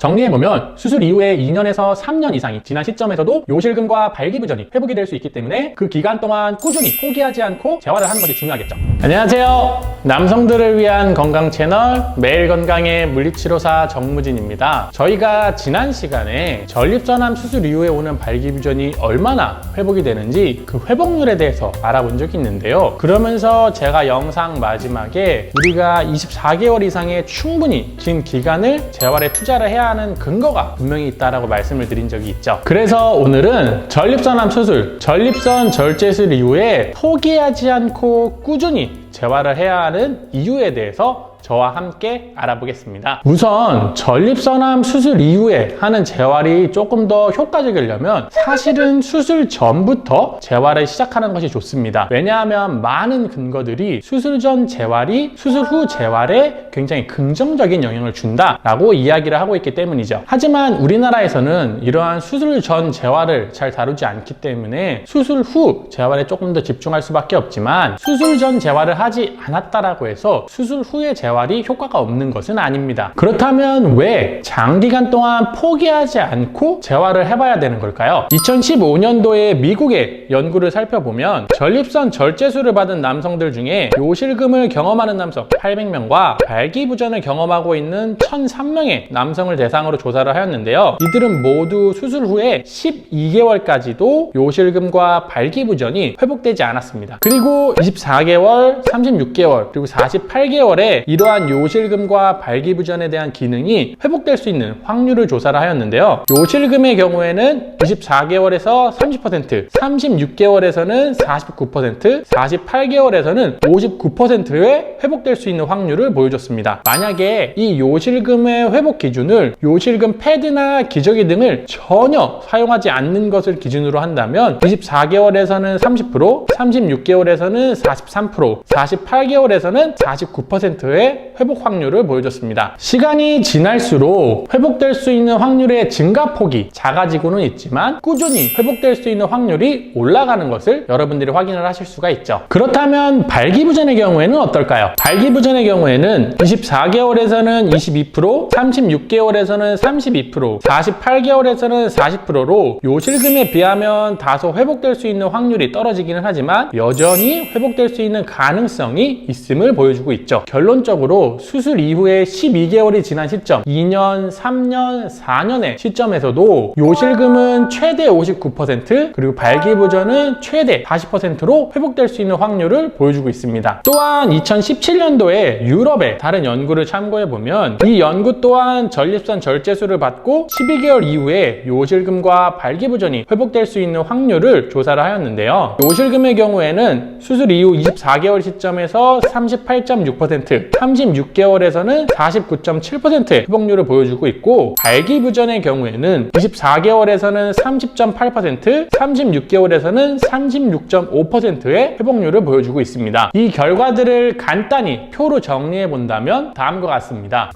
정리해보면 수술 이후에 2년에서 3년 이상이 지난 시점에서도 요실금과 발기부전이 회복이 될 수 있기 때문에 그 기간 동안 꾸준히 포기하지 않고 재활을 하는 것이 중요하겠죠. 안녕하세요. 남성들을 위한 건강 채널 매일 건강의 물리치료사 정무진입니다. 저희가 지난 시간에 전립선암 수술 이후에 오는 발기부전이 얼마나 회복이 되는지 그 회복률에 대해서 알아본 적이 있는데요. 그러면서 제가 영상 마지막에 우리가 24개월 이상의 충분히 긴 기간을 재활에 투자를 해야 하는 근거가 분명히 있다라고 말씀을 드린 적이 있죠. 그래서 오늘은 전립선암 수술, 전립선 절제술 이후에 포기하지 않고 꾸준히 재활을 해야 하는 이유에 대해서 저와 함께 알아보겠습니다. 우선 전립선암 수술 이후에 하는 재활이 조금 더 효과적이려면 사실은 수술 전부터 재활을 시작하는 것이 좋습니다. 왜냐하면 많은 근거들이 수술 전 재활이 수술 후 재활에 굉장히 긍정적인 영향을 준다라고 이야기를 하고 있기 때문이죠. 하지만 우리나라에서는 이러한 수술 전 재활을 잘 다루지 않기 때문에 수술 후 재활에 조금 더 집중할 수밖에 없지만 수술 전 재활을 하지 않았다라고 해서 수술 후의 재활 이 효과가 없는 것은 아닙니다. 그렇다면 왜 장기간 동안 포기하지 않고 재활을 해봐야 되는 걸까요? 2015년도에 미국의 연구를 살펴보면 전립선 절제술을 받은 남성들 중에 요실금을 경험하는 남성 800명과 발기부전을 경험하고 있는 1003명의 남성을 대상으로 조사를 하였는데요. 이들은 모두 수술 후에 12개월까지도 요실금과 발기부전이 회복되지 않았습니다. 그리고 24개월, 36개월, 그리고 48개월에 이 러한 요실금과 발기부전에 대한 기능이 회복될 수 있는 확률을 조사를 하였는데요. 요실금의 경우에는 24개월에서 30%, 36개월에서는 49%, 48개월에서는 59%의 회복될 수 있는 확률을 보여줬습니다. 만약에 이 요실금의 회복 기준을 요실금 패드나 기저귀 등을 전혀 사용하지 않는 것을 기준으로 한다면 24개월에서는 30%, 36개월에서는 43%, 48개월에서는 49%의 회복 확률을 보여줬습니다. 시간이 지날수록 회복될 수 있는 확률의 증가폭이 작아지고는 있지만 꾸준히 회복될 수 있는 확률이 올라가는 것을 여러분들이 확인을 하실 수가 있죠. 그렇다면 발기부전의 경우에는 어떨까요? 발기부전의 경우에는 24개월에서는 22%, 36개월에서는 32%, 48개월에서는 40%로 요실금에 비하면 다소 회복될 수 있는 확률이 떨어지기는 하지만 여전히 회복될 수 있는 가능성이 있음을 보여주고 있죠. 결론적으로 수술 이후에 12개월이 지난 시점, 2년, 3년, 4년의 시점에서도 요실금은 최대 59% 그리고 발기부전은 최대 40%로 회복될 수 있는 확률을 보여주고 있습니다. 또한 2017년도에 유럽의 다른 연구를 참고해 보면 이 연구 또한 전립선 절제술을 받고 12개월 이후에 요실금과 발기부전이 회복될 수 있는 확률을 조사를 하였는데요. 요실금의 경우에는 수술 이후 24개월 시점에서 38.6%, 36개월에서는 49.7%의 회복률을 보여주고 있고 발기부전의 경우에는 24개월에서는 30.8%, 36개월에서는 36.5%의 회복률을 보여주고 있습니다. 이 결과들을 간단히 표로 정리해 본다면 다음과 같습니다.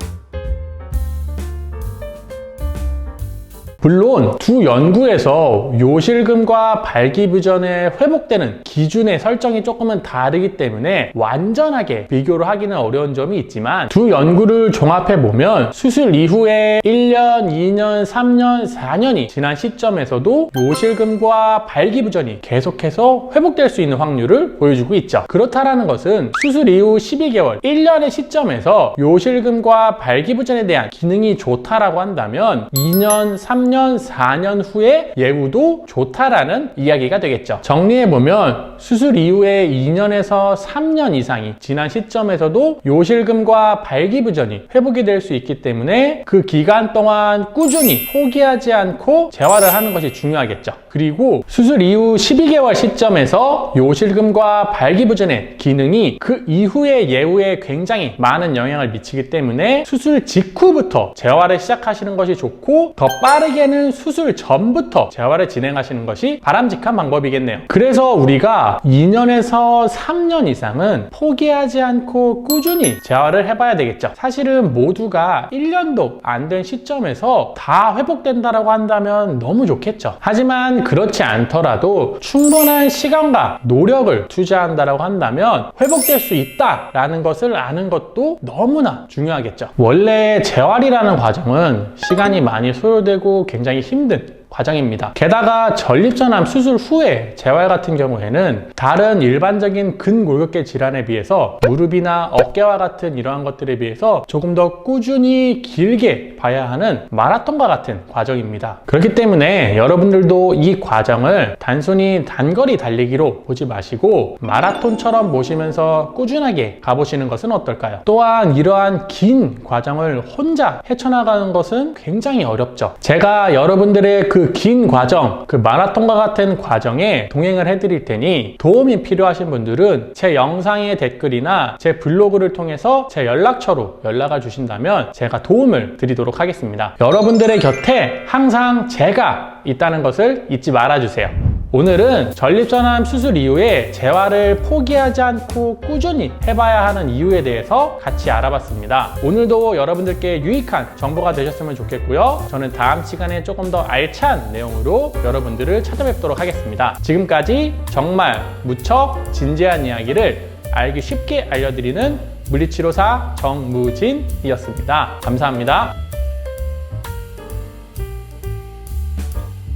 물론 두 연구에서 요실금과 발기부전에 회복되는 기준의 설정이 조금은 다르기 때문에 완전하게 비교를 하기는 어려운 점이 있지만 두 연구를 종합해 보면 수술 이후에 1년, 2년, 3년, 4년이 지난 시점에서도 요실금과 발기부전이 계속해서 회복될 수 있는 확률을 보여주고 있죠. 그렇다라는 것은 수술 이후 12개월, 1년의 시점에서 요실금과 발기부전에 대한 기능이 좋다라고 한다면 2년, 3년, 4년 후에 예후도 좋다라는 이야기가 되겠죠. 정리해보면 수술 이후에 2년에서 3년 이상이 지난 시점에서도 요실금과 발기부전이 회복이 될 수 있기 때문에 그 기간 동안 꾸준히 포기하지 않고 재활을 하는 것이 중요하겠죠. 그리고 수술 이후 12개월 시점에서 요실금과 발기부전의 기능이 그 이후의 예후에 굉장히 많은 영향을 미치기 때문에 수술 직후부터 재활을 시작하시는 것이 좋고 더 빠르게 빠르게는 수술 전부터 재활을 진행하시는 것이 바람직한 방법이겠네요. 그래서 우리가 2년에서 3년 이상은 포기하지 않고 꾸준히 재활을 해봐야 되겠죠. 사실은 모두가 1년도 안 된 시점에서 다 회복된다라고 한다면 너무 좋겠죠. 하지만 그렇지 않더라도 충분한 시간과 노력을 투자한다라고 한다면 회복될 수 있다라는 것을 아는 것도 너무나 중요하겠죠. 원래 재활이라는 과정은 시간이 많이 소요되고 굉장히 힘든 과정입니다. 게다가 전립선암 수술 후에 재활 같은 경우에는 다른 일반적인 근골격계 질환에 비해서 무릎이나 어깨와 같은 이러한 것들에 비해서 조금 더 꾸준히 길게 봐야 하는 마라톤과 같은 과정입니다. 그렇기 때문에 여러분들도 이 과정을 단순히 단거리 달리기로 보지 마시고 마라톤처럼 보시면서 꾸준하게 가보시는 것은 어떨까요? 또한 이러한 긴 과정을 혼자 헤쳐나가는 것은 굉장히 어렵죠. 제가 여러분들의 그 긴 과정, 그 마라톤과 같은 과정에 동행을 해드릴 테니 도움이 필요하신 분들은 제 영상의 댓글이나 제 블로그를 통해서 제 연락처로 연락을 주신다면 제가 도움을 드리도록 하겠습니다. 여러분들의 곁에 항상 제가 있다는 것을 잊지 말아주세요. 오늘은 전립선암 수술 이후에 재활을 포기하지 않고 꾸준히 해봐야 하는 이유에 대해서 같이 알아봤습니다. 오늘도 여러분들께 유익한 정보가 되셨으면 좋겠고요. 저는 다음 시간에 조금 더 알찬 내용으로 여러분들을 찾아뵙도록 하겠습니다. 지금까지 정말 무척 진지한 이야기를 알기 쉽게 알려드리는 물리치료사 정무진이었습니다. 감사합니다.